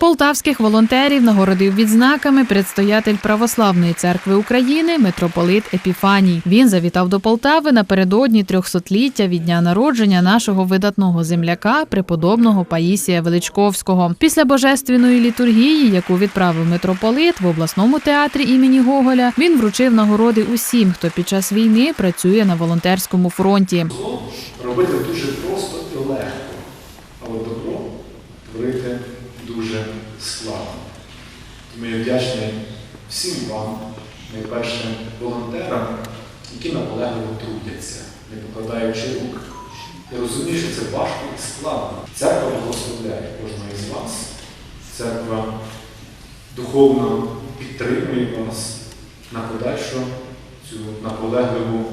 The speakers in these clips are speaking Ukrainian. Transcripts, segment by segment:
Полтавських волонтерів нагородив відзнаками предстоятель Православної церкви України митрополит Епіфаній. Він завітав до Полтави напередодні трьохсотліття від дня народження нашого видатного земляка, преподобного Паїсія Величковського. Після божественної літургії, яку відправив митрополит в обласному театрі імені Гоголя, він вручив нагороди усім, хто під час війни працює на волонтерському фронті. Робити дуже просто і легко, але добро творити дуже складно. Тому я вдячний всім вам, найперше волонтерам, які наполегливо трудяться, не покладаючи рук. Я розумію, що це важко і складно. Церква благословляє кожного із вас. Церква духовно підтримує вас на подальшу цю наполегливу.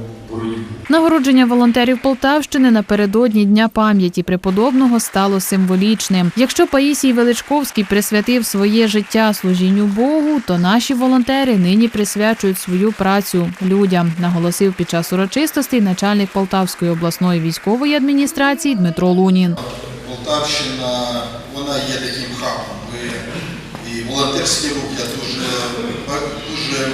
Нагородження волонтерів Полтавщини напередодні Дня пам'яті преподобного стало символічним. Якщо Паїсій Величковський присвятив своє життя служінню Богу, то наші волонтери нині присвячують свою працю людям, наголосив під час урочистостей начальник Полтавської обласної військової адміністрації Дмитро Лунін. Полтавщина, вона є таким хабом. І волонтерський рух, я дуже, дуже е,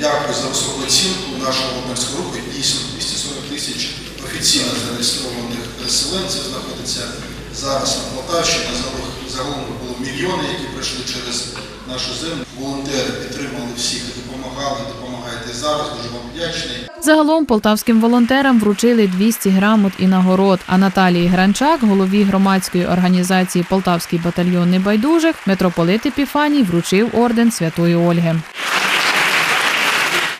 дякую за високу оцінку нашого волонтерського руху. Дійсно, 240 тисяч офіційно зареєстрованих переселенців знаходиться зараз на Полтавщині. Загалом- було мільйони, які пройшли через нашу землю. Волонтери підтримали всіх допомагали, допомагаєте зараз. Дуже вам вдячний. Загалом полтавським волонтерам вручили 200 грамот і нагород. А Наталії Гранчак, голові громадської організації Полтавський батальйон небайдужих, митрополит Епіфаній вручив орден Святої Ольги.